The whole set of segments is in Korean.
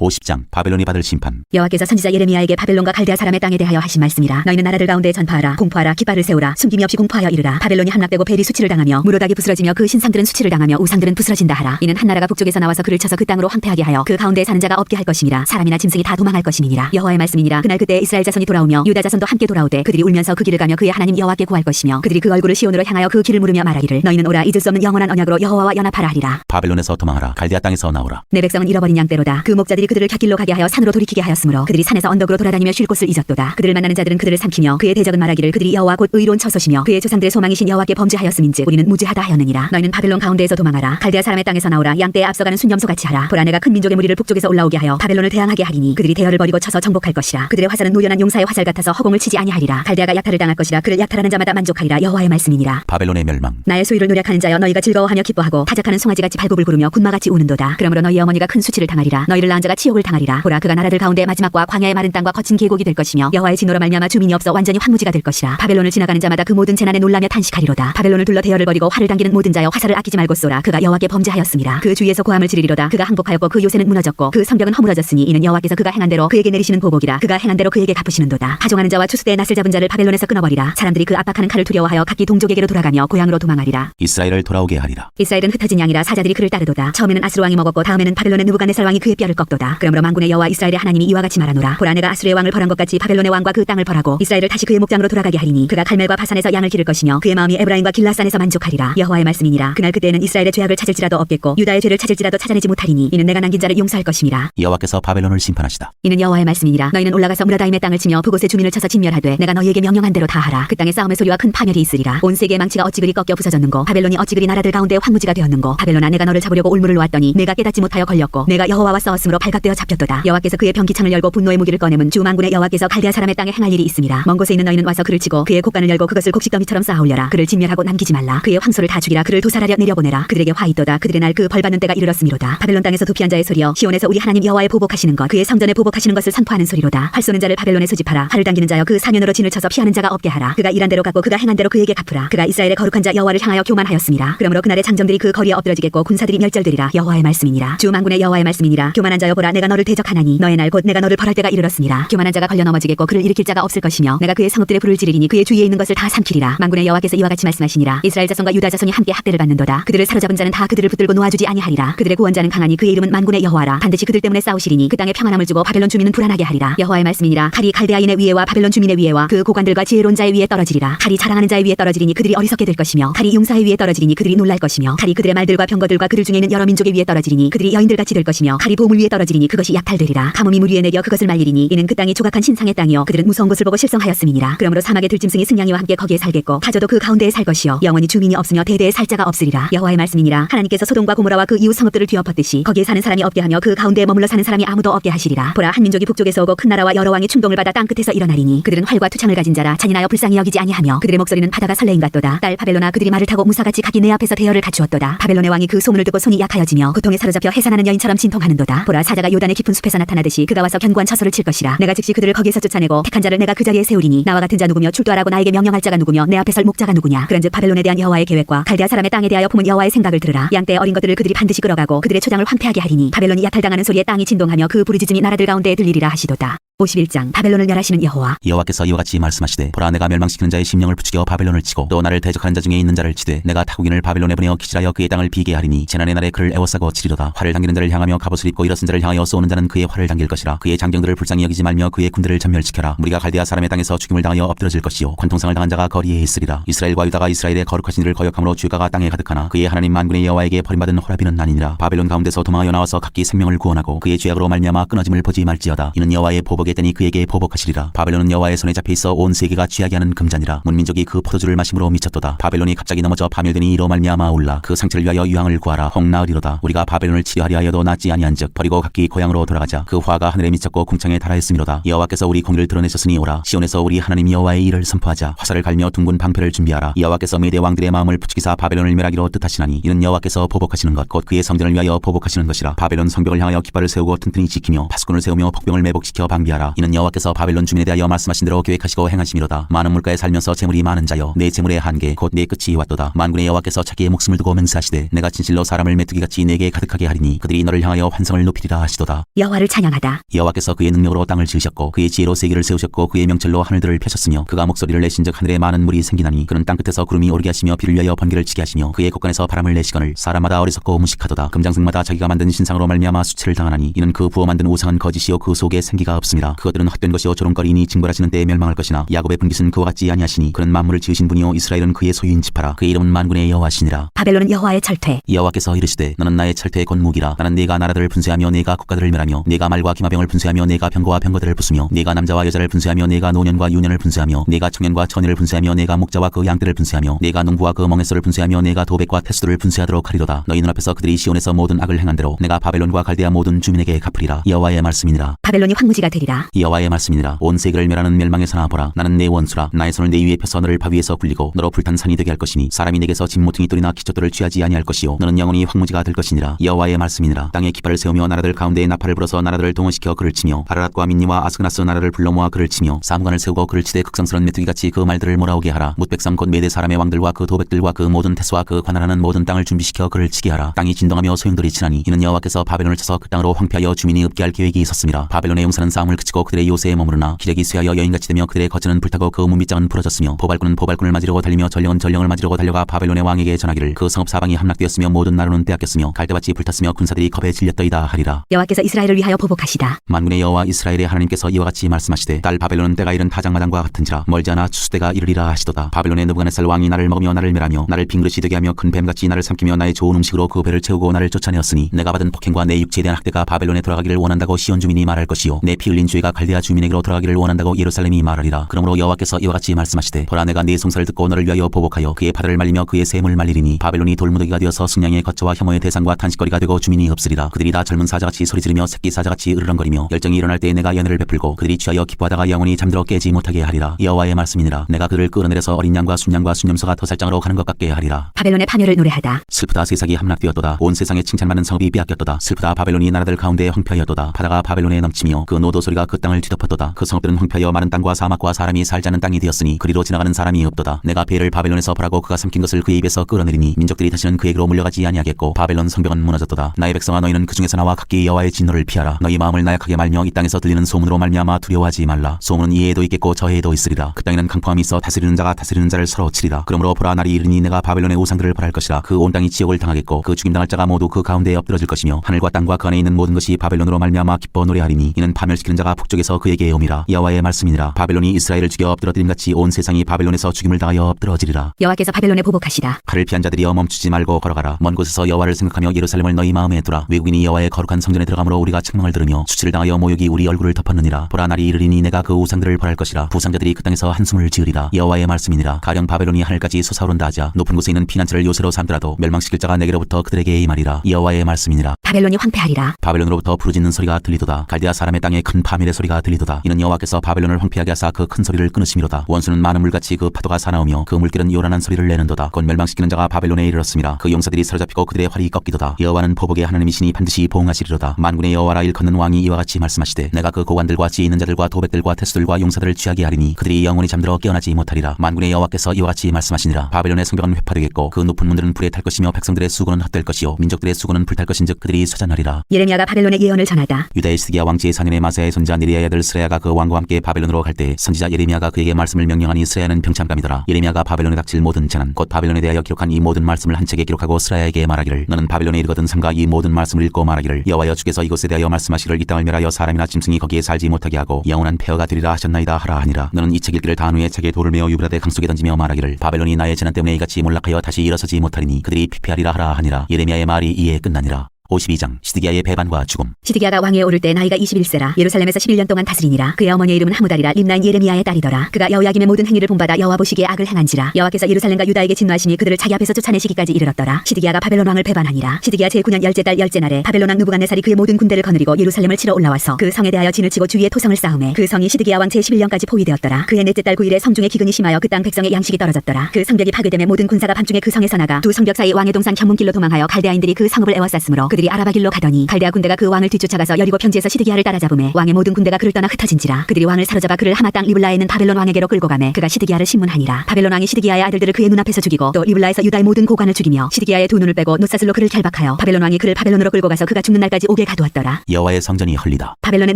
50장 바벨론이 받을 심판. 여호와께서 선지자 예레미야에게 바벨론과 갈대아 사람의 땅에 대하여 하신 말씀이라. 너희는 나라들 가운데 전파하라 공포하라 깃발을 세우라. 숨김이 없이 공포하여 이르라. 바벨론이 함락되고 벨이 수치를 당하며 무로닥이 부스러지며 그 신상들은 수치를 당하며 우상들은 부스러진다 하라. 이는 한 나라가 북쪽에서 나와서 그를 쳐서 그 땅으로 황폐하게 하여 그 가운데 사는 자가 없게 할 것임이라. 사람이나 짐승이 다 도망할 것임이니라. 여호와의 말씀이니라. 그날 그때 이스라엘 자손이 돌아오며 유다 자손도 함께 돌아오되 그들이 울면서 그 길을 가며 그의 하나님 여호와께 구할 것이며 그들이 그 얼굴을 시온으로 향하여 그 길을 물으며 말하기를 너희는 오라. 잊을 수 없는 영원한 언약으로 여호와와 연합하라 하리라. 바벨론에서 도망하라. 갈대아 땅에서 나오라. 내 백성은 잃어버린 양떼로다. 그 목자들이 그들을 곁길로 가게 하여 산으로 돌이키게 하였으므로 그들이 산에서 언덕으로 돌아다니며 쉴 곳을 잊었도다. 그들을 만나는 자들은 그들을 삼키며 그의 대적은 말하기를 그들이 여호와 곧 의로운 처소시며 그의 조상들의 소망이신 여호와께 범죄하였음인즉 우리는 무죄하다 하였느니라. 너희는 바벨론 가운데에서 도망하라. 갈대아 사람의 땅에서 나오라. 양떼에 앞서가는 순염소 같이 하라. 보라 내가 큰 민족의 무리를 북쪽에서 올라오게 하여 바벨론을 대항하게 하리니 그들이 대열을 버리고 쳐서 정복할 것이라. 그들의 화살은 노련한 용사의 화살 같아서 허공을 치지 아니하리라. 갈대아가 약탈을 당할 것이라. 그를 약탈하는 자마다 만족하리라. 여호와의 말씀이니라. 바벨론의 멸망. 나의 소유를 노력하는 자여 너희가 즐거워하며 기뻐하고 타작하는 송아지같이 발굽을 구르며 군마같이 우는도다. 그러므로 너희 어머니가 큰 수치를 당하리라. 너희를 낳은 자가 치욕을 당하리라. 보라 그가 나라들 가운데 마지막과 광야의 마른 땅과 거친 계곡이 될 것이며 여호와의 진노로 말미암아 주민이 없어 완전히 황무지가 될 것이라. 바벨론을 지나가는 자마다 그 모든 재난에 놀라며 탄식하리로다. 바벨론을 둘러 대열을 벌이고 활을 당기는 모든 자여 화살을 아끼지 말고 쏘라. 그가 여호와께 범죄하였음이라 그 주위에서 고함을 지르리로다. 그가 항복하였고 그 요새는 무너졌고 그 성벽은 허물어졌으니 이는 여호와께서 그가 행한 대로 그에게 내리시는 보복이라. 그가 행한 대로 그에게 갚으시는도다. 파종하는 자와 추수대에 낫을 잡은 자를 바벨론에서 끊어버리라. 사람들이 그 압박하는 칼을 두려워하여 각기 동족에게로 돌아가며 고향으로 도망하리라. 이스라엘을 돌아오게 하리라. 이스라엘은 흩어진 양이라 사자들이 그를 따르도다. 처음에는 아수르 왕이 먹었고 다음에는 바벨론의 느부갓네살 왕이 그의 뼈를 꺾도다. 그러므로 만군의 여호와 이스라엘의 하나님이 이와 같이 말하노라. 보라 내가 아수르의 왕을 벌한 것 같이 바벨론의 왕과 그 땅을 벌하고 이스라엘을 다시 그의 목장으로 돌아가게 하리니 그가 칼멜과 바산에서 양을 기를 것이며 그의 마음이 에브라임과 길라산에서 만족하리라. 여호와의 말씀이니라. 그날 그때에는 이스라엘의 죄악을 찾을지라도 없겠고 유다의 죄를 찾을지라도 찾아내지 못하리니 이는 내가 남긴 자를 용서할 것임이라. 여호와께서 바벨론을 심판하시다 이는 여호와의 말씀이니라. 너희는 올라가서 무라다임의 땅을 치며 그곳의 주민을 쳐서 진멸하되 내가 너희에게 명령한 대로 다 하라. 그 땅에 싸움의 소리와 큰 파멸이 있으리라. 온 세계의 망치가 어찌 그리 꺾여 부서졌는고 바벨론이 어찌 그리 나라들 가운데 황무지가 되었는고 바벨론아 내가 너를 잡으려고 올무를 놓았더니 내가 깨닫지 못하여 걸렸고 내가 여호와와 싸웠으므로 발각 되어 잡혔도다. 여호와께서 그의 병기창을 열고 분노의 무기를 꺼내문 주 만군의 여호와께서 갈대아 사람의 땅에 행할 일이 있음이라. 먼 곳에 있는 너희는 와서 그를 치고 그의 곡간을 열고 그것을 곡식더미처럼 쌓아 올려라. 그를 진멸하고 남기지 말라. 그의 황소를 다 죽이라. 그를 도살하려 내려보내라. 그들에게 화 있도다. 그들의 날 그 벌받는 때가 이르렀음이로다. 바벨론 땅에서 도피한 자의 소리여 시온에서 우리 하나님 여호와의 보복하시는 것 그의 성전에 보복하시는 것을 선포하는 소리로다. 활 쏘는 자를 바벨론에 소집하라. 활을 당기는 자여 그 사면으로 진을 쳐서 피하는 자가 없게 하라. 그가 일한 대로 갚고 그가 행한 대로 그에게 갚으라. 그가 이스라엘의 거룩한 자 여호와를 향하여 교만하였습니다. 그러므로 그날의 장정들이 그 거리에 엎드러지겠고 군사들이 멸절되리라. 여호와의 말씀이니라. 주 만군의 여호와의 말씀이니라. 교만한 자여 보라 내가 너를 대적하나니 너의 날 곧 내가 너를 벌할 때가 이르렀으니라. 교만한 자가 걸려 넘어지겠고 그를 일으킬 자가 없을 것이며 내가 그의 성읍들의 불을 지르리니 그의 주위에 있는 것을 다 삼키리라. 만군의 여호와께서 이와 같이 말씀하시니라. 이스라엘 자손과 유다 자손이 함께 학대를 받는도다. 그들을 사로잡은 자는 다 그들을 붙들고 놓아주지 아니하리라. 그들의 구원자는 강하니 그의 이름은 만군의 여호와라. 반드시 그들 때문에 싸우시리니 그 땅에 평안함을 주고 바벨론 주민은 불안하게 하리라. 여호와의 말씀이니라. 칼이 갈대아인의 위에와 바벨론 주민의 위에와 그 고관들과 지혜로운 자의 위에 떨어지리라. 칼이 자랑하는 자의 위에 떨어지리니 그들이 어리석게 될 것이며 칼이 용사의 위에 떨어지리니 그들이 놀랄 것이며 칼이 그들의 말들과 병거들과 그들 중에 있는 여러 민족의 위에 떨어지리니 그들이 여인들 같이 될 것이며 칼이 보물 위에 떨어지 리니 그것이 약탈되리라. 가뭄이 물 위에 내려 그것을 말리리니 이는 그 땅이 조각한 신상의 땅이요 그들은 무서운 것을 보고 실성하였음이니라. 그러므로 사막의 들짐승이 승냥이와 함께 거기에 살겠고 타조도 그 가운데에 살 것이요 영원히 주민이 없으며 대대에 살 자가 없으리라. 여호와의 말씀이니라. 하나님께서 소돔과 고모라와 그 이웃 성읍들을 뒤엎었듯이 거기에 사는 사람이 없게 하며 그 가운데에 머물러 사는 사람이 아무도 없게 하시리라. 보라 한 민족이 북쪽에서 오고 큰 나라와 여러 왕이 충동을 받아 땅 끝에서 일어나리니 그들은 활과 투창을 가진 자라 잔인하여 불쌍히 여기지 아니하며 그들의 목소리는 바다가 설레임 같도다. 딸 바벨로나 그들이 말을 타고 무사같이 각기 내 앞에서 대열을 갖추었도다. 바벨론의 왕이 그 소문을 듣고 손이 약하여지며 고통에 사로잡혀 해산하는 여인처럼 진통하는도다. 보라 사자 가 요단의 깊은 숲에서 나타나듯이 그가 와서 견고한 처소를 칠 것이라. 내가 즉시 그들을 거기에서 쫓아내고 택한 자를 내가 그 자리에 세우리니 나와 같은 자 누구며 출두하라고 나에게 명령할 자가 누구며 내 앞에 설 목자가 누구냐. 그런즉 바벨론에 대한 여호와의 계획과 갈대아 사람의 땅에 대하여 품은 여호와의 생각을 들으라. 양떼의 어린 것들을 그들이 반드시 끌어가고 그들의 초장을 황폐하게 하리니 바벨론이 약탈당하는 소리에 땅이 진동하며 그 부르짖음이 나라들 가운데에 들리리라 하시도다. 51장 바벨론을 멸하시는 여호와. 여호와께서 이와 같이 말씀하시되 보라 내가 멸망시키는 자의 심령을 부추겨 바벨론을 치고 또 나를 대적하는 자 중에 있는 자를 치되 내가 타국인을 바벨론에 보내어 기질하여 그의 땅을 비게 하리니 재난의 날에 그를 애워싸고 치리로다. 활을 당기는 자를 향하며 갑옷을 입고 일어선 자를 향하여 쏘는 자는 그의 활을 당길 것이라. 그의 장경들을 불쌍히 여기지 말며 그의 군대를 전멸시켜라. 무리가 갈대아 사람의 땅에서 죽임을 당하여 엎드러질 것이요. 관통상을 당한 자가 거리에 있으리라. 이스라엘과 유다가 이스라엘의 거룩하신 이를 거역함으로 죄가가 땅에 가득하나 그의 하나님 만군의 여호와에게 버림받은 호라비는 아니니라. 바벨론 가운데서 도망하여 나와서 각기 생명을 구원하고 그의 죄악으로 말미암아 끊어짐을 보지 말지어다. 이는 여호와의 보복의 때니 그에게 보복 하시리라. 바벨론은 여호와의 손에 잡혀 있어 온 세계가 취하게 하는 금잔이라. 문민족이 그 포도주를 마심으로 미쳤도다. 바벨론이 갑자기 넘어져 파멸되니 이로 말미암아 올라 그 상처를 위하여 유황을 구하라. 혹 나으리로다. 우리가 바벨론을 치료하려 하여도 낫지 아니한즉 버리고 각기 고향으로 돌아가자. 그 화가 하늘에 미쳤고 궁창에 달하였음이로다. 여호와께서 우리 공의를 드러내셨으니 오라. 시온에서 우리 하나님 여호와의 일을 선포하자. 화살을 갈며 둥근 방패를 준비하라. 여호와께서 메대 왕들의 마음을 부추기사 바벨론을 멸하기로 뜻하시나니 이는 여호와께서 보복하시는 것 곧 그의 성전을 위하여 보복하시는 것이라. 바벨론 성벽을 향하여 깃발을 세우고 튼튼히 지키며 파수꾼을 세우며 복병을 매복시켜 방비하라 하라. 이는 여호와께서 바벨론 주민에 대하여 말씀하신 대로 계획하시고 행하심이로다. 많은 물가에 살면서 재물이 많은 자여 내 재물의 한계 곧 내 끝이 왔도다. 만군의 여호와께서 자기의 목숨을 두고 맹세하시되 내가 진실로 사람을 메뚜기같이 내게 가득하게 하리니 그들이 너를 향하여 환성을 높이리라 하시도다. 여호와를 찬양하다. 여호와께서 그의 능력으로 땅을 지으셨고 그의 지혜로 세계를 세우셨고 그의 명철로 하늘들을 펴셨으며 그가 목소리를 내신즉 하늘에 많은 물이 생기나니 그는 땅 끝에서 구름이 오르게 하시며 비를 위하여 번개를 치게 하시며 그의 곳간에서 바람을 내시거늘 사람마다 어리석고 무식하도다. 금장승마다 자기가 만든 신상으로 말미암아 수치를 당하나니 이는 그 부어 만든 우상은 거짓이요 그 속에 생기가 없습니다 그것들은 헛된 것이요 조롱거리니 징벌하시는 때에 멸망할 것이나 야곱의 분깃은 그와 같지 아니하시니 그는 만물을 지으신 분이요 이스라엘은 그의 소유인 지파라. 그의 이름은 만군의 여호와시니라. 바벨론은 여호와의 철퇴. 여호와께서 이르시되 너는 나의 철퇴의 권무기라. 나는 네가 나라들을 분쇄하며 네가 국가들을 멸하며 네가 말과 기마병을 분쇄하며 네가 병거와 병거들을 부수며 네가 남자와 여자를 분쇄하며 네가 노년과 유년을 분쇄하며 네가 청년과 처녀를 분쇄하며 네가 목자와 그 양떼를 분쇄하며 네가 농부와 그 멍에서를 분쇄하며 네가 도백과 테스도를 분쇄하도록 하리로다. 너희 눈앞에서 그들이 시온에서 모든 악을 행한 대로 내가 바벨론과 갈대아 모든 주민에게 갚으리라. 여호와의 말씀이니라. 바벨론이 황무지가 되리라. 여호와의 말씀이니라. 온 세계를 멸하는 멸망의 사나 보라. 나는 내 원수라. 나의 손을 내 위에 펴서 너를 바위에서 굴리고 너로 불탄 산이 되게 할 것이니 사람이 내게서 진모퉁이 돌이나 기초돌을 취하지 아니할 것이요. 너는 영원히 황무지가 될 것이니라. 여호와의 말씀이니라. 땅에 깃발을 세우며 나라들 가운데에 나팔을 불어서 나라들을 동원시켜 그를 치며 바라랏과 민니와 아스그나스 나라를 불러 모아 그를 치며 사무관을 세우고 그를 치되 극성스런 메뚜기같이 그 말들을 몰아오게 하라. 뭇백성 곧 메대 사람의 왕들과 그 도백들과 그 모든 태수와 그 관할하는 모든 땅을 준비시켜 그를 치게 하라. 땅이 진동하며 소용돌이 치나니 이는 여호와께서 바벨론을 쳐서 그 땅으로 황폐하여 주민이 없게 할 계획이 있었습니다. 바벨론의 용사는 싸움을 그치고 그들의 요새에 머무르나 기력이 쇠하여 여인같이 되며 그들의 거처는 불타고 그 문밑장은 부러졌으며 보발꾼은 보발꾼을 맞으려고 달리며 전령은 전령을 맞으려고 달려가 바벨론의 왕에게 전하기를 그 성읍 사방이 함락되었으며 모든 나라는 빼앗겼으며 갈대밭이 불탔으며 군사들이 겁에 질렸더이다 하리라. 여호와께서 이스라엘을 위하여 보복하시다. 만군의 여호와 이스라엘의 하나님께서 이와 같이 말씀하시되 딸 바벨론은 때가 이른 타작마당과 같은지라 멀지 않아 추수때가 이르리라 하시도다. 바벨론의 느부갓네살 왕이 나를 먹으며 나를 멸하며 나를 빈그릇이 되게 하며 큰 뱀같이 나를 삼키며 나의 좋은 음식으로 그 배를 채우고 나를 쫓아내었으니 내가 받은 폭행과 내 육체에 대한 학대가 바벨론에 돌아가기를 원한다고 시온 주민이 말할 것이요. 내 피 흘린 죄가 갈대아 주민에게로 돌아가기를 원한다고 예루살렘이 말하리라. 그러므로 여호와께서 이와 같이 말씀하시되 보라 내가 네 송사를 듣고 너를 위하여 보복하여 그의 바다를 말리며 그의 샘을 말리리니 바벨론이 돌무더기가 되어서 승량의 거처와 혐오의 대상과 탄식거리가 되고 주민이 없으리라. 그들이 다 젊은 사자같이 소리 지르며 새끼 사자같이 으르렁거리며 열정이 일어날 때에 내가 연애를 베풀고 그들이 취하여 기뻐하다가 영원히 잠들어 깨지 못하게 하리라. 여호와의 말씀이니라. 내가 그를 끌어내려서 어린 양과 순양과 순염소가 터살장으로 가는 것 같게 하리라. 바벨론의 파멸을 노래하다. 슬프다 세상이 함락되었도다. 온 세상에 칭찬받는 성읍이 빼앗겼도다. 슬프다 바벨론이 나라들 가운데 황폐하였도다. 바다가 바벨론에 넘치며 그 노도 소리가 그 땅을 뒤덮었도다. 그 성읍들은 황폐하여 마른 땅과 사막과 사람이 살자는 땅이 되었으니 그리로 지나가는 사람이 없도다. 내가 배를 바벨론에서 벌하고 그가 삼킨 것을 그의 입에서 끌어내리니 민족들이 다시는 그에게로 물려가지 아니하겠고 바벨론 성벽은 무너졌도다. 나의 백성아 너희는 그 중에서 나와 각기 여호와의 진노를 피하라. 너희 마음을 나약하게 말며 이 땅에서 들리는 소문으로 말미암아 두려워하지 말라. 소문은 이에도 있겠고 저에도 있으리라. 그 땅에는 강포함이 있어 다스리는 자가 다스리는 자를 서로 치리라. 그러므로 보라 날이 이르니 내가 바벨론의 우상들을 벌할 것이라. 그 온 땅이 지옥을 당하겠고 그 죽임당할 자가 모두 그 가운데에 엎드러질 것이며 하늘과 땅과 그 안에 있는 모든 것이 바벨론으로 말미암아 기뻐 노래하리니 이는 파멸시키는 자가 북쪽에서 그에게 오미라 여호와의 말씀이니라. 바벨론이 이스라엘을 죽여 엎드러뜨림 같이 온 세상이 바벨론에서 죽임을 당하여 엎드러지리라. 여호와께서 바벨론에 보복하시다. 칼을 피한 자들이여 멈추지 말고 걸어가라. 먼 곳에서 여호와를 생각하며 예루살렘을 너희 마음에 두라. 외국인이 여호와의 거룩한 성전에 들어가므로 우리가 책망을 들으며 수치를 당하여 모욕이 우리 얼굴을 덮었느니라. 보라 날이 이르리니 내가 그 우상들을 벌할 것이라. 부상자들이 그 땅에서 한숨을 지으리라. 여호와의 말씀이니라. 가령 바벨론이 하늘까지 솟아오른다 하자. 높은 곳에 있는 피난처를 요새로 삼더라도 멸망시킬 자가 내게로부터 그들에게 임하리라. 여호와의 말씀이니라. 바벨론이 황폐하리라. 바벨론으로부터 부르짖는 소리가 들리도다. 갈대아 사람의 땅에 큰 파멸 의 소리가 들리도다. 이는 여호와께서 바벨론을 황폐하게 하사 그 큰 소리를 끊으심이로다. 원수는 많은 물같이 그 파도가 사나우며 그 물길은 요란한 소리를 내는도다. 곧 멸망시키는 자가 바벨론에 이르렀음이라 그 용사들이 사로잡히고 그들의 활이 꺾이도다. 여호와는 보복의 하나님이시니 반드시 보응하시리로다. 만군의 여호와라 일컫는 왕이 이와 같이 말씀하시되 내가 그 고관들과 지혜 있는 자들과 도백들과 태수들과 용사들을 취하게 하리니 그들이 영원히 잠들어 깨어나지 못하리라. 만군의 여호와께서 이와 같이 말씀하시니라. 바벨론의 성벽은 회파되겠고 그 높은 문들은 불에 탈 것이며 백성들의 수고는 헛될 것이요 민족들의 수고는 불탈 것인즉 그들이 쇠잔하리라. 예레미야가 바벨론의 예언을 전하다. 유다의 시드기야 왕지의 사년의 마사의 손자 니리아의 아들 스레야가 그 왕과 함께 바벨론으로 갈 때 선지자 예레미야가 그에게 말씀을 명령하니 스레야는 병참감이더라. 예레미야가 바벨론에 닥칠 모든 재난 곧 바벨론에 대하여 기록한 이 모든 말씀을 한 책에 기록하고 스레야에게 말하기를 너는 바벨론에 이르거든 삼가 이 모든 말씀을 읽고 말하기를 여호와여 주께서 이곳에 대하여 말씀하시기를 이 땅을 멸하여 사람이나 짐승이 거기에 살지 못하게 하고 영원한 폐허가 되리라 하셨나이다 하라 하니라. 너는 이 책 읽기를 다 후에 책에 돌을 메어 유브라데 강속에 던지며 말하기를 바벨론이 나의 재난 때문에 이같이 몰락하여 다시 일어서지 못하리니 그들이 피폐하리라 하라 하니라. 예레미야의 말이 이에 끝나니라 52장 시드기야의 배반과 죽음. 시드기야가 왕위에 오를 때 나이가 21세라 예루살렘에서 11년 동안 다스리니라. 그의 어머니의 이름은 하무달이라. 림나인 예레미야의 딸이더라. 그가 여호야김의 모든 행위를 본받아 여호와 보시기에 악을 행한지라. 여호와께서 예루살렘과 유다에게 진노하시니 그들을 자기 앞에서 쫓아내시기까지 이르렀더라. 시드기야가 바벨론 왕을 배반하니라. 시드기야 제9년 열째 달 열째 날에 바벨론 왕 누부갓네살이 그의 모든 군대를 거느리고 예루살렘을 치러 올라와서 그 성에 대하여 진을 치고 주위에 토성을 쌓음에 그 성이 시드기야 왕 제11년까지 포위되었더라. 그의 넷째 달 9일에 성중에 기근이 심하여 그 땅 백성의 양식이 떨어졌더라. 그 성벽이 파괴됨에 모든 군사가 밤중에 그 성에서 나가 두 성벽 사이 왕의 동산 현문길로 도망하여 갈대아인들이 그 성읍을 에워쌌으므로 그들이 그들이 아라바 길로 가더니 갈대아 군대가 그 왕을 뒤쫓아가서 여리고 편지에서 시드기야를 따라잡음에 왕의 모든 군대가 그를 떠나 흩어진지라 그들이 왕을 사로잡아 그를 하마 땅 리블라에 있는 바벨론 왕에게로 끌고 가매 그가 시드기야를 신문하니라. 바벨론 왕이 시드기야의 아들들을 그의 눈앞에서 죽이고 또 리블라에서 유다의 모든 고관을 죽이며 시드기야의 두 눈을 빼고 노사슬로 그를 결박하여 바벨론 왕이 그를 바벨론으로 끌고 가서 그가 죽는 날까지 옥에 가두었더라. 여호와의 성전이 헐리다. 바벨론의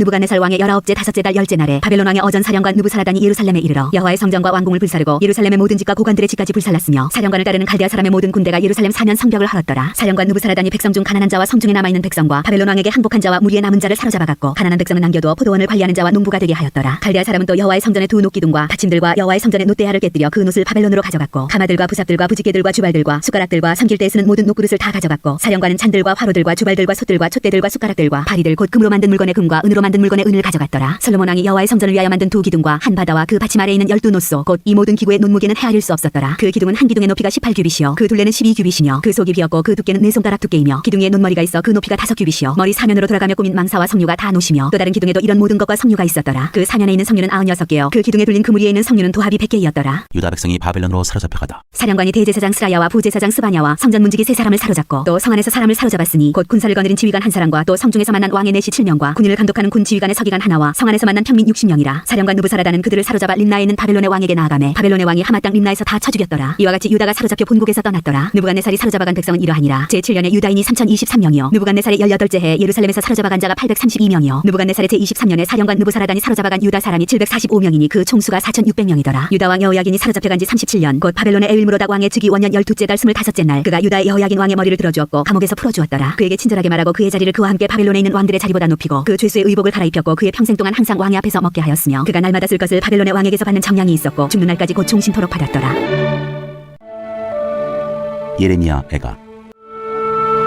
느부갓네살 왕의 열아홉째 다섯째 달 열째 날에 바벨론 왕의 어전 사령관 느부사라단이 예루살렘에 이르러 여호와의 성전과 왕궁을 불사르고 예루살렘의 모든 집과 고관들의 집까지 불살랐으며 사령관을 따르는 갈대아 사람의 모든 군대가 예루살렘 사면 성벽을 헐었더라. 사령관 느부사라단이 백성 중 가난한 자와 성중에 남아 있는 백성과 바벨론 왕에게 항복한 자와 무리의 남은 자를 사로잡아갔고 가난한 백성은 남겨두어 포도원을 관리하는 자와 농부가 되게 하였더라. 갈대아 사람은 또 여호와의 성전의 두 놋기둥과 받침들과 여호와의 성전의 놋대야를 깨뜨려 그 놋을 바벨론으로 가져갔고 가마들과 부삽들과 부지개들과 주발들과 숟가락들과 삼킬 때 쓰는 모든 놋그릇을 다 가져갔고 사령관은 찬들과 화로들과 주발들과 솥들과 촛대들과 숟가락들과 바리들 곧 금으로 만든 물건의 금과 은으로 만든 물건의 은을 가져갔더라. 솔로몬 왕이 여호와의 성전을 위하여 만든 두 기둥과 한 바다와 그 받침 아래 있는 열두 놋소 곧 이 모든 기구의 논무게는 헤아릴 수 없었더라. 그 기둥은 한 기둥의 높이가 18규빗이요. 그 둘레는 12규빗이며 그 속이 비었고 그 두께는 네 손가락 두께이며 기둥에 논머리가 있어 그 높이가 다섯 규빗이요. 머리 사면으로 돌아가며 꾸민 망사와 성류가 다 노시며 또 다른 기둥에도 이런 모든 것과 성류가 있었더라. 그 사면에 있는 성류는 아흔여섯 개요. 그 기둥에 둘린 그무리에 있는 성류는 도합이 백 개이었더라. 유다 백성이 바벨론으로 사로잡혀가다. 사령관이 대제사장 스라야와 부제사장 스바냐와 성전 문지기 세 사람을 사로잡고 또 성 안에서 사람을 사로잡았으니 곧 군사를 거느린 지휘관 한 사람과 또 성중에서 만난 왕의 내시 7명과 군인을 감독하는 군 지휘관의 서기관 하나와 성 안에서 만난 평민 60명이라 사령관 누부사라다는 그들을 사로잡아 림나에 있는 바벨론의 왕에게 나아가매 바벨론의 왕이 하마 땅 림나에서 다 쳐 죽였더라. 이와 같이 유다가 사로잡혀 본국에서 떠났더라. 누부갓네살이 사로잡아간 백성은 이러하니라. 제7년에 유다인이 3023 명이요. 누부갓네살의 18째 해에 예루살렘에서 사로잡아간 자가 832명이요. 누부갓네살의 제23년에 사령관 누부사라단이 사로잡아간 유다 사람이 745명이니 그 총수가 4600명이더라. 유다 왕 여호야긴이 사로잡혀간 지 37년 곧 바벨론의 에윌무로닥 왕의 즉위 원년 12째 달 25째 날 그가 유다의 여호야긴 왕의 머리를 들어주었고 감옥에서 풀어주었더라. 그에게 친절하게 말하고 그의 자리를 그와 함께 바벨론에 있는 왕들의 자리보다 높이고 그 죄수의 의복을 갈아입혔고 그의 평생 동안 항상 왕의 앞에서 먹게 하였으며 그가 날마다 쓸 것을 바벨론의 왕에게서 받는 정량이 있었고 죽는 날까지 곧 종신토록 받았더라. 예레미야 애가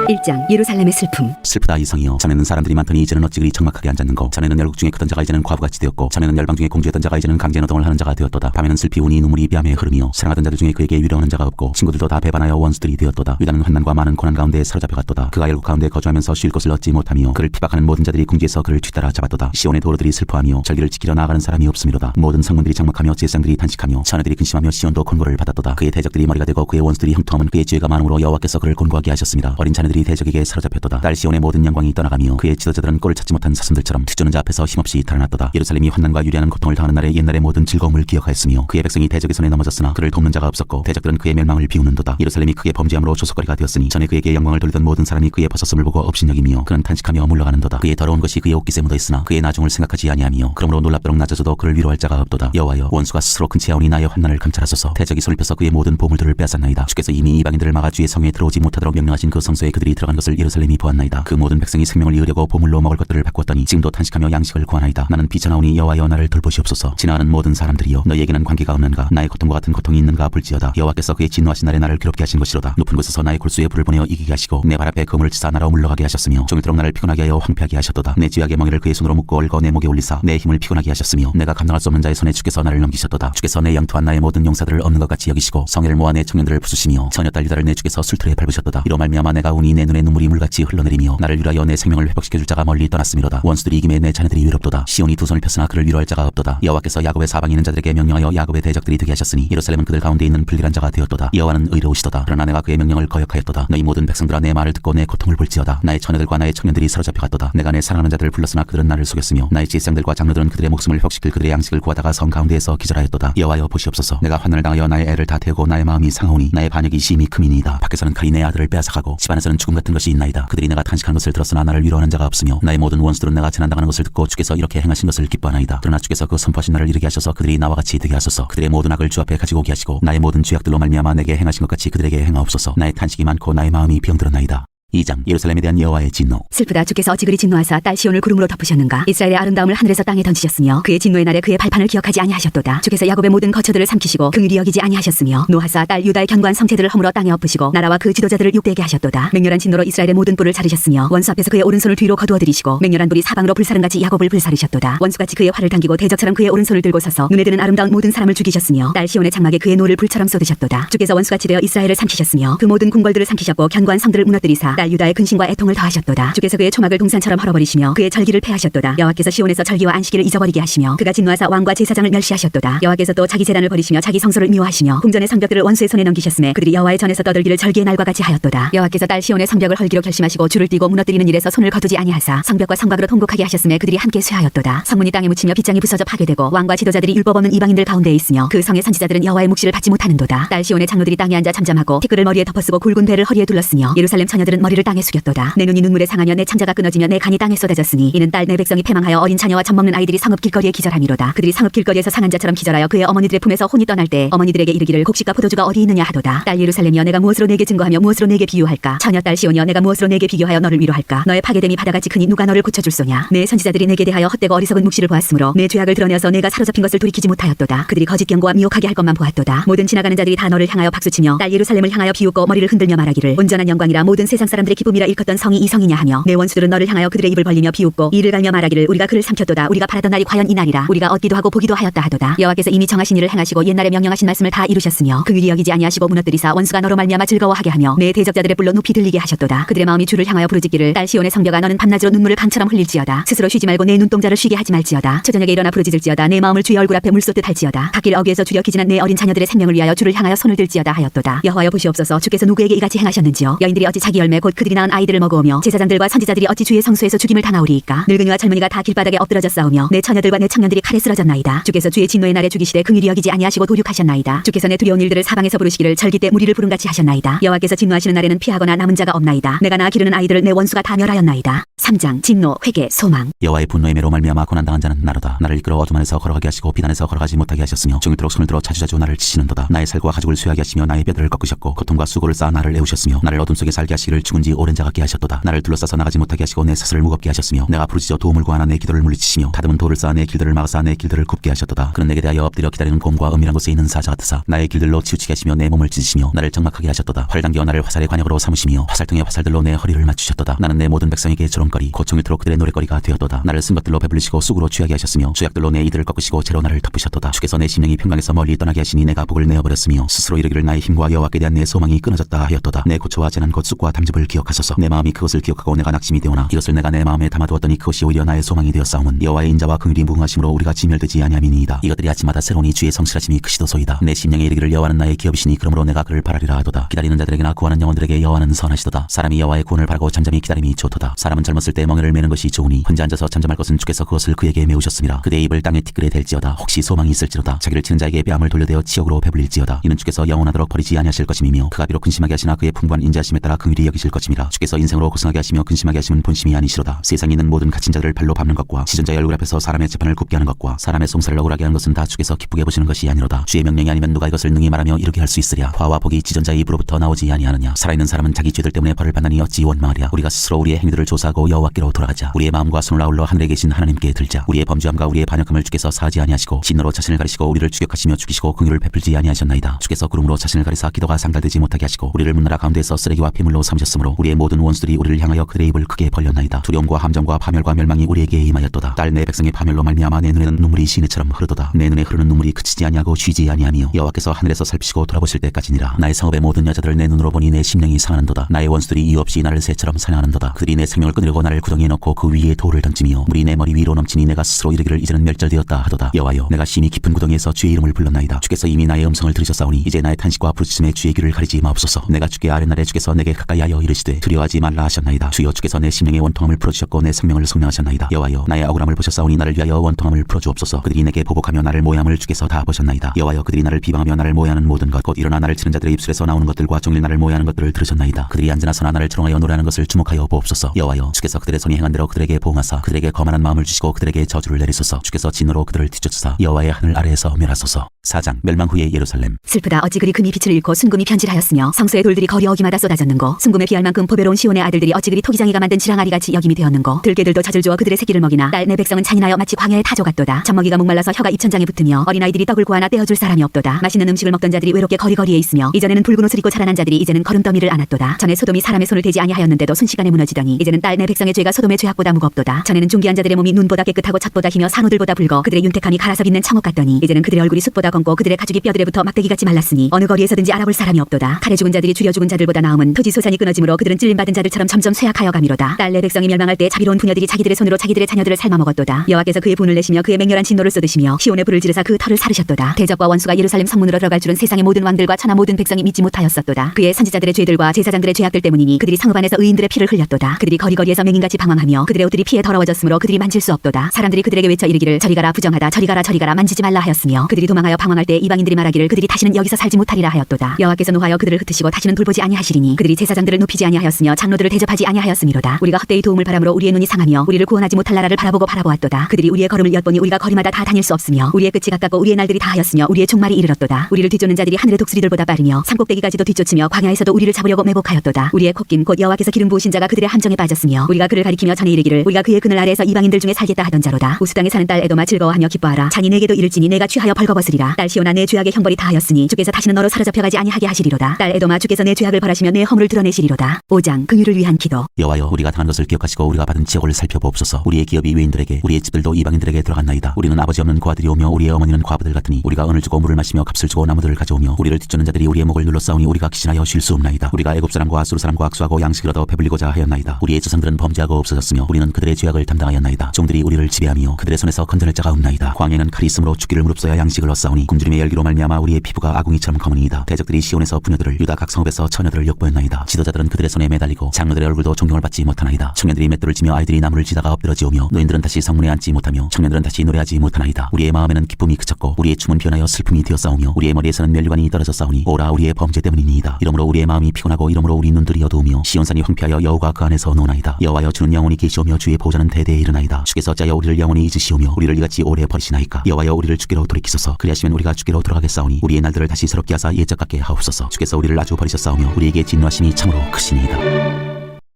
1장 예루살렘의 슬픔. 슬프다 이성이여. 전에는 사람들이 많더니 이제는 어찌 그리 적막하게 앉았는고 전에는 열국 중에 크던 자가 이제는 과부같이 되었고 전에는 열방 중에 공주였던 자가 이제는 강제 노동을 하는 자가 되었도다. 밤에는 슬피 우니 눈물이 뺨에 흐르며 사랑하던 자들 중에 그에게 위로하는 자가 없고 친구들도 다 배반하여 원수들이 되었도다. 유다는 환난과 많은 고난 가운데 사로잡혀갔도다. 그가 열국 가운데 거주하면서 쉴 곳을 얻지 못하며 그를 핍박하는 모든 자들이 궁지에서 그를 뒤따라 잡았도다. 시온의 도로들이 슬퍼하며 절기를 지키려 나아가는 사람이 없음이로다. 모든 성문들이 장막하며 제상들이 탄식하며 자네들이 근심하며 시온도 곤고를 받았도다. 그의 대적들이 머리가 되고 그의 원수들이 형통함은 그의 죄가 많음으로 여호와께서 그를 곤고하게 하셨습니다. 어린 자네들이 대적에게 사로잡혔도다. 딸 시온의 모든 영광이 떠나가며 그의 지도자들은 꼴을 찾지 못한 사슴들처럼 투주는 자 앞에서 힘없이 달아났도다. 예루살렘이 환난과 유리하는 고통을 당하는 날의 옛날의 모든 즐거움을 기억하였으며 그의 백성이 대적의 손에 넘어졌으나 그를 돕는 자가 없었고 대적들은 그의 멸망을 비우는도다. 예루살렘이 크게 범죄함으로 조속거리가 되었으니 전에 그에게 영광을 돌리던 모든 사람이 그의 벗었음을 보고 업신여기며 그는 탄식하며 물러가는도다. 그의 더러운 것이 그의 옷깃에 묻어 있으나 그의 나중을 생각하지 아니하며 그러므로 놀랍도록 낮아져도 그를 위로할 자가 없도다. 여호와여 원수가 스스로 큰 채하오니 나의 환난을 감찰하소서. 대적이 손을 펴서 그의 모든 보물들을 빼앗았나이다. 주께서 이미 이방인들을 막아 주의 성에 들어오지 못하도록 명령하신 그 성소에 그들이 들어간 것을 예루살렘이 보았나이다. 그 모든 백성이 생명을 이으려고 보물로 먹을 것들을 바꾸었더니 지금도 탄식하며 양식을 구하나이다. 나는 비쳐나오니 여호와여 나를 돌보시옵소서. 지나가는 모든 사람들이여 너희에게는 관계가 없는가? 나의 고통과 같은 고통이 있는가 볼지어다. 여호와께서 그의 진노하신 날에 나를 괴롭게 하신 것이로다. 높은 곳에서 나의 골수에 불을 보내어 이기게 하시고 내 발 앞에 그물을 치사 나로 물러가게 하셨으며 종일토록 나를 피곤하게 하여 황폐하게 하셨도다. 내 죄악의 멍에를 그의 손으로 묶고 얽어 내 목에 올리사 내 힘을 피곤하게 하셨으며 내가 감당할 수 없는 자의 손에 주께서 나를 넘기셨도다. 주께서 내 영토한 나의 모든 용사들을 없는 것 같이 여기시고 성애를 모아 내 청년들을 부수시며 처녀딸 유다를 내 주께서 술틀에 밟으셨도다. 이로 말미암아 내가 우니 내 눈에 눈물이 물같이 흘러내리며 나를 위하여 내 생명을 회복시켜 줄 자가 멀리 떠났음이로다. 원수들이 이김에 내 자녀들이 위롭도다. 시온이 두 손을 폈으나 그를 위로할 자가 없도다. 여호와께서 야곱의 사방에 있는 자들에게 명령하여 야곱의 대적들이 되게 하셨으니 예루살렘은 그들 가운데 있는 불길한 자가 되었도다. 여호와는 의로우시도다. 그러나 내가 그의 명령을 거역하였도다. 너희 모든 백성들아 내 말을 듣고 내 고통을 볼지어다. 나의 처녀들과 나의 청년들이 사로잡혀갔도다. 내가 내 사랑하는 자들을 불렀으나 그들은 나를 속였으며 나의 제사장들과 장로들은 그들의 목숨을 회복시킬 그들의 양식을 구하다가 성 가운데에서 기절하였도다. 여호와여 보시옵소서. 내가 환난을 당하여 나의 애를 다 태우고 나의 마음이 상하오니 나의 반역이 심히 크미니이다. 밖에서는 칼이 내 아들을 빼앗아가고 집안에서는 죽음 같은 것이 있나이다. 그들이 내가 탄식한 것을 들었으나 나를 위로하는 자가 없으며 나의 모든 원수들은 내가 재난당하는 것을 듣고 주께서 이렇게 행하신 것을 기뻐하나이다. 그러나 주께서 그 선포하신 날을 이르게 하셔서 그들이 나와 같이 되게 하소서. 그들의 모든 악을 주 앞에 가지고 오게 하시고 나의 모든 죄악들로 말미암아 내게 행하신 것 같이 그들에게 행하옵소서. 나의 탄식이 많고 나의 마음이 병들었나이다 2장 예루살렘에 대한 여호와의 진노. 슬프다. 주께서 어찌 그리 진노하사 딸 시온을 구름으로 덮으셨는가? 이스라엘의 아름다움을 하늘에서 땅에 던지셨으며 그의 진노의 날에 그의 발판을 기억하지 아니하셨도다. 주께서 야곱의 모든 거처들을 삼키시고 긍휼히 여기지 아니하셨으며 노하사 딸 유다의 견고한 성체들을 허물어 땅에 엎으시고 나라와 그 지도자들을 욕되게 하셨도다. 맹렬한 진노로 이스라엘의 모든 뿔을 자르셨으며 원수 앞에서 그의 오른손을 뒤로 거두어 들이시고 맹렬한 불이 사방으로 불사른같이 야곱을 불사르셨도다. 원수같이 그의 활을 당기고 대적처럼 그의 오른손을 들고 서서 눈에 드는 아름다운 모든 사람을 죽이셨으며 딸 시온의 장막에 그의 노를 불처럼 쏟으셨도다. 주께서 원수같이 되어 이스라엘을 삼키셨으며 그 모든 궁궐들을 삼키셨고 견고한 성들을 무너뜨리사 딸 유다의 근심과 애통을 더하셨도다. 주께서 그의 초막을 동산처럼 헐어버리시며 그의 절기를 폐하셨도다. 여호와께서 시온에서 절기와 안식일을 잊어버리게 하시며 그가 진노하사 왕과 제사장을 멸시하셨도다. 여호와께서 또 자기 재단을 버리시며 자기 성소를 미워하시며 궁전의 성벽들을 원수의 손에 넘기셨음에 그들이 여호와의 전에서 떠들기를 절기의 날과 같이 하였도다. 여호와께서 딸 시온의 성벽을 헐기로 결심하시고 줄을 띠고 무너뜨리는 일에서 손을 거두지 아니하사 성벽과 성곽으로 통곡하게 하셨음에 그들이 함께 쇠하였도다. 성문이 땅에 묻히며 빗장이 부서져 파괴되고 왕과 지도자들이 율법 없는 이방인들 가운데에 있으며 그 성의 선지자들은 여호와의 묵시를 받지 못하는도다. 딸 시온의 장로들이 땅에 앉아 잠잠하고 티끌을 머리에 덮어쓰고 굵은 배를 허리에 둘렀으며 예루살렘 처녀들은 머리를 땅에 숙였도다. 내 눈이 눈물에 상하며 내 창자가 끊어지며 내 간이 땅에 쏟아졌으니 이는 딸 내 백성이 패망하여 어린 자녀와 젖먹는 아이들이 성읍 길거리에 기절함이로다. 그들이 성읍 길거리에서 상한 자처럼 기절하여 그의 어머니들의 품에서 혼이 떠날 때 어머니들에게 이르기를 곡식과 포도주가 어디 있느냐 하도다. 딸 예루살렘이여 내가 무엇으로 내게 증거하며 무엇으로 내게 비유할까? 처녀 딸 시온이여 내가 무엇으로 내게 비교하여 너를 위로할까? 너의 파괴됨이 바다같이 크니 누가 너를 고쳐줄소냐? 내 선지자들이 내게 대하여 헛되고 어리석은 묵시를 보았으므로 내 죄악을 드러내어서 내가 사로잡힌 것을 돌이키지 못하였도다. 그들이 거짓 경고와 미혹하게 할 것만 보았도다. 모든 지나가는 자들이 다 너를 향하여 박수치며 딸 예루살렘을 향하여 비웃고 머리를 흔들며 말하기를 온전한 영광이라 모든 세상 사람들의 기쁨이라 일컫던 성이 이 성이냐 하며 내 원수들은 너를 향하여 그들의 입을 벌리며 비웃고 이를 갈며 말하기를 우리가 그를 삼켰도다. 우리가 바라던 날이 과연 이 날이라. 우리가 얻기도 하고 보기도 하였다 하도다. 여호와께서 이미 정하신 일을 행하시고 옛날에 명령하신 말씀을 다 이루셨으며 긍휼히 여기지 아니하시고 무너뜨리사 원수가 너로 말미암아 즐거워하게 하며 내 대적자들의 뿔로 높이 들리게 하셨도다. 그들의 마음이 주를 향하여 부르짖기를 딸 시온의 성벽아 너는 밤낮으로 눈물을 강처럼 흘릴지어다. 스스로 쉬지 말고 내 눈동자를 쉬게 하지 말지어다. 초저녁에 일어나 부르짖을지어다. 내 마음을 주의 얼굴 앞에 물 쏟듯 할지어다. 갓길 어귀에서 주려 기진한 내 어린 자녀들의 생명을 위하여 주를 향하여 손을 들지어다 하였도다. 여호와여 보시옵소서. 주께서 누구에게 이같이 행하셨는지요? 여인들이 어찌 자기 열매 곧 그들이 낳은 아이들을 먹어오며 제사장들과 선지자들이 어찌 주의 성소에서 죽임을 당하오리이까? 늙은이와 젊은이가 다 길바닥에 엎드러져 싸우며 내 처녀들과 내 청년들이 칼에 쓰러졌나이다. 주께서 주의 진노의 날에 죽이시되 긍휼히 여기지 아니하시고 도륙하셨나이다. 주께서 내 두려운 일들을 사방에서 부르시기를 절기 때 무리를 부름같이 하셨나이다. 여호와께서 진노하시는 날에는 피하거나 남은 자가 없나이다. 내가 낳아 기르는 아이들을 내 원수가 다 멸하였나이다. 3장 진노 회개 소망. 여호와의 분노의 매로 말미암아 고난당한 자는 나로다. 나를 이끌어 어둠 안에서 걸어가게 하시고 비단에서 걸어가지 못하게 하셨으며 종일토록 손을 들어 자주자주 나를 치시는도다. 나의 살과 가죽을 쇠하게 하시며 나의 뼈들을 꺾으셨고 고통과 수고를 쌓아 나를 애우셨으며 나를 어둠 속에 살게 하시기를 죽 은지 오랜 자 같게 하셨도다. 나를 둘러싸서 나가지 못하게 하시고 내 사슬을 무겁게 하셨으며 내가 부르짖어 도움을 구하나 내 기도를 물리치시며 다듬은 돌을 쌓아 내 길들을 막아서 내 길들을 굽게 하셨도다. 그는 내게 대하여 엎드려 기다리는 곰과 은밀한 곳에 있는 사자 같으사 나의 길들로 치우치게 하시며 내 몸을 찢으시며 나를 적막하게 하셨도다. 활 당겨 나를 화살의 관역으로 삼으시며 화살통의 화살들로 내 허리를 맞추셨도다. 나는 내 모든 백성에게 조롱거리 고총일토록 그들의 노래거리가 되었도다. 나를 쓴 것들로 배불리시고 쑥으로 취하게 하셨으며 주약들로 내 이들을 꺾으시고 채로 나를 덮으셨도다. 주께서 내 심령이 평강에서 멀리 떠나게 하시니 내가 복을 내어버렸으며 스스로 이르기를 나의 힘과 여호와께 대한 내 소망이 끊어졌다 하였도다. 내 고초와 재난 곧 쑥과 담즙을 기억하소서. 내 마음이 그것을 기억하고 내가 낙심이 되오나 이것을 내가 내 마음에 담아두었더니 그것이 오히려 나의 소망이 되었사오면 여호와의 인자와 긍휼이 무궁하심으로 우리가 지멸되지 아니함이니이다. 이것들이 아침마다 새로니 주의 성실하심이 크시도소이다. 내 심령에 이르기를 여호와는 나의 기업이시니 그러므로 내가 그를 바라리라 하도다. 기다리는 자들에게나 구하는 영혼들에게 여호와는 선하시도다. 사람이 여호와의 구원을 바라고 잠잠히 기다림이 좋도다. 사람은 젊었을 때 멍에를 매는 것이 좋으니 혼자 앉아서 잠잠할 것은 주께서 그것을 그에게 메우셨습니다. 그대의 입을 땅에 티끌에 댈지어다. 혹시 소망이 있을지로다. 자기를 치는 자에게 뺨을 돌려대어 치욕으로 배불릴지어다. 이는 주께서 영원하도록 버리지 아니하실 것임이며 그가 비록 근심하게 하시나 그의 풍부한 인자심에 따라 긍휼히 여기실 것 임이라 주께서 인생으로 고생하게 하시며 근심하게 하심은 본심이 아니시로다. 세상에 있는 모든 갇힌 자들을 발로 밟는 것과 시전자의 얼굴 앞에서 사람의 재판을 굽게 하는 것과 사람의 송사를 억울하게 하는 것은 다 주께서 기쁘게 보시는 것이 아니로다. 주의 명령이 아니면 누가 이것을 능히 말하며 이르게 할 수 있으랴. 화와 복이 지전자의 입으로부터 나오지 아니하느냐. 살아있는 사람은 자기 죄들 때문에 벌을 받나니 어찌 원망하랴. 우리가 스스로 우리의 행위들을 조사하고 여호와께로 돌아가자. 우리의 마음과 손을 아울러 하늘에 계신 하나님께 들자. 우리의 범죄함과 우리의 반역함을 주께서 사하지 아니하시고 진노로 자신을 가리시고 우리를 추격하시며 죽이시고 긍휼을 베풀지 아니하셨나이다. 주께서 구름으로 자신을 가리사 기도가 상달되지 못하게 하시고 우리를 문나라 가운데서 쓰레기와 피물로 삼으셨 으므로 우리의 모든 원수들이 우리를 향하여 그의 입을 크게 벌렸나이다. 두려움과 함정과 파멸과 멸망이 우리에게 임하였도다. 딸 내 백성의 파멸로 말미암아 내 눈에는 눈물이 시내처럼 흐르도다. 내 눈에 흐르는 눈물이 그치지 아니하고 쉬지 아니하며 여호와께서 하늘에서 살피시고 돌아보실 때까지니라. 나의 성읍의 모든 여자들을 내 눈으로 보니 내 심령이 상하는도다. 나의 원수들이 이유 없이 나를 새처럼 사냥하는도다. 그들이 내 생명을 끊으려고 나를 구덩이에 넣고 그 위에 돌을 던지며 물이 내 머리 위로 넘치니 내가 스스로 이르기를 이제는 멸절되었다 하도다. 여호와여 내가 심히 깊은 구덩이에서 주의 이름을 불렀나이다. 주께서 이미 나의 음성을 들으셨사오니 이제 나의 탄식과 부르짖음에 주의 귀를 가리지 마옵소서. 내가 주께 아랫날에 주께서 내게 가까이 하여 이르시되 두려워하지 말라 하셨나이다. 주여 주께서 내 심령의 원통함을 풀어주셨고 내 생명을 성명하셨나이다. 여호와여 나의 억울함을 보셨사오니 나를 위하여 원통함을 풀어주옵소서. 그들이 내게 보복하며 나를 모함을 주께서 다 보셨나이다. 여호와여 그들이 나를 비방하며 나를 모해하는 모든 것 곧 일어나 나를 치는 자들의 입술에서 나오는 것들과 종일 나를 모해하는 것들을 들으셨나이다. 그들이 앉으나 서나 나를 조롱하여 노래하는 것을 주목하여 보옵소서. 여호와여 주께서 그들의 손이 행한 대로 그들에게 보응하사 그들에게 거만한 마음을 주시고 그들에게 저주를 내리소서. 주께서 진으로 그들을 뒤쫓으사 여호와의 하늘 아래에서 멸하소서 4장 멸망 후의 예루살렘. 슬프다. 어찌 그리 금이 빛을 잃고 순금이 변질하였으며 성소의 돌들이 거리 어기마다 쏟아졌는고? 순금에 비할 만큼 보배로운 시온의 아들들이 어찌 그리 토기장이가 만든 지랑아리 같이 여김이 되었는고? 들개들도 젖을 주어 그들의 새끼를 먹이나 딸 내 백성은 잔인하여 마치 광야의 타조 같도다. 젖먹이가 목말라서 혀가 입천장에 붙으며 어린아이들이 떡을 구하나 떼어줄 사람이 없도다. 맛있는 음식을 먹던 자들이 외롭게 거리거리에 있으며 이전에는 붉은 옷을 입고 자라난 자들이 이제는 거름더미를 안았도다. 전에 소돔이 사람의 손을 대지 아니하였는데도 순식간에 무너지더니 이제는 딸 내 백성의 죄가 소돔의 죄악보다 무겁도다. 전에는 존귀한 자들의 몸이 눈보다 깨끗하고 젖보다 희며 산호들보다 붉어 그들의 윤택함이 갈아서 빛낸 청옥 같더니 이제는 그들의 얼굴이 숯보다 검고 그들의 가죽이 뼈들에부터 막대기같이 말랐으니 어느 거리에서든지 알아볼 사람이 없도다. 칼에 죽은 자들이 줄여 죽은 자들보다 나음은 토지 소산이 끊어짐으로 그들은 찔림받은 자들처럼 점점 쇠약하여 가미로다. 딸내 백성이 멸망할 때 자비로운 부녀들이 자기들의 손으로 자기들의 자녀들을 삶아 먹었도다. 여호와께서 그의 분을 내시며 그의 맹렬한 진노를 쏟으시며 시온의 불을 지르사 그 털을 사르셨도다. 대적과 원수가 예루살렘 성문으로 들어갈 줄은 세상의 모든 왕들과 천하 모든 백성이 믿지 못하였었도다. 그의 선지자들의 죄들과 제사장들의 죄악들 때문이니 그들이 성읍 안에서 의인들의 피를 흘렸도다. 그들이 거리거리에서 맹인같이 방황하며 그들의 옷들이 피에 더러워졌으므로 그들이 만질 수 없도다. 사람들이 그들에게 외쳐 이르기를 저리 가라 부정하다 저리 가라 저리 가라 만지지 말라 하였으며 그들이 도망하여 방황할 때 이방인들이 말하기를 그들이 다시는 여기서 살지 못하리라 하였도다. 여호와께서 노하여 그들을 흩으시고 다시는 돌보지 아니하시리니 그들이 제사장들을 높이지 아니하였으며 장로들을 대접하지 아니하였음이로다. 우리가 헛되이 도움을 바람으로 우리의 눈이 상하며 우리를 구원하지 못할 나라를 바라보고 바라보았도다. 그들이 우리의 걸음을 엿보니 우리가 거리마다 다 다닐 수 없으며 우리의 끝이 가깝고 우리의 날들이 다 하였으며 우리의 종말이 이르렀도다. 우리를 뒤쫓는 자들이 하늘의 독수리들보다 빠르며 산꼭대기까지도 뒤쫓으며 광야에서도 우리를 잡으려고 매복하였도다. 우리의 콧김 곧 여호와께서 기름 부으신 자가 그들의 함정에 빠졌으며 우리가 그를 가리키며 전에 이르기를 우리가 그의 그늘 아래에서 이방인들 중에 살겠다 하던 자로다. 우수 땅에 사는 딸 에도마 즐거워하며 기뻐하라. 잔이 내게도 이를지니 내가 취하여 벌거벗으리라. 딸 시온아 내 죄악의 형벌이 다하였으니 주께서 다시는 너로 사로잡혀가지 아니하게 하시리로다. 딸 에도마 주께서 내 죄악을 벌하시며 내 허물을 드러내시리로다. 5장 긍휼을 위한 기도. 여호와여 우리가 당한 것을 기억하시고 우리가 받은 지역을 살펴보옵소서 우리의 기업이 외인들에게 우리의 집들도 이방인들에게 들어갔나이다 우리는 아버지 없는 고아들이 오며 우리의 어머니는 과부들 같으니 우리가 은을 주고 물을 마시며 값을 주고 나무들을 가져오며 우리를 뒤쫓는 자들이 우리의 목을 눌러 싸우니 우리가 기신하여 쉴 수 없나이다 우리가 애굽 사람과 아수르 사람과 악수하고 양식을 얻어 배불리고자 하였나이다 우리의 조상들은 범죄하고 없어졌으며 우리는 그들의 죄악을 담당하였나이다 종들이 우리를 지배하며 그들의 손에서 건져낼 자가 없나이다 광해는 칼이 있으므로 죽기를 무릅써야 양식을 얻사오니 굶주림의 열기로 말미암아 우리의 피부가 아궁이처럼 검으니이다. 대적들이 시온에서 부녀들을 유다 각 성읍에서 처녀들을 욕보였나이다. 지도자들은 그들의 손에 매달리고 장로들의 얼굴도 존경을 받지 못하나이다. 청년들이 맷돌을 지며 아이들이 나무를 지다가 엎드러지오며 노인들은 다시 성문에 앉지 못하며 청년들은 다시 노래하지 못하나이다. 우리의 마음에는 기쁨이 그쳤고 우리의 춤은 변하여 슬픔이 되었사오며 우리의 머리에서는 멸류관이 떨어져 싸우니 오라 우리의 범죄 때문이니이다. 이러므로 우리의 마음이 피곤하고 이러므로 우리 눈들이 어두우며 시온산이 황폐하여 여호가 그 안에서 노나이다. 여호와여 주는 영원히 계시오며 주의 보좌는 대대에 일어나이다. 주께서 짜여 우리를 영원히 잊으시오며 우리를 이같이 오래 버리시나이까. 여호와여 우리를 주께로 돌이키소서. 그리하시면 우리가 주께로 돌아가겠사오니 우리의 날들을 다시 새롭게 하사 옛적 같게 하옵소서. 주께서 우리를 아주 버리셨사오며 우리에게 진노하심이 참으로 크시니이다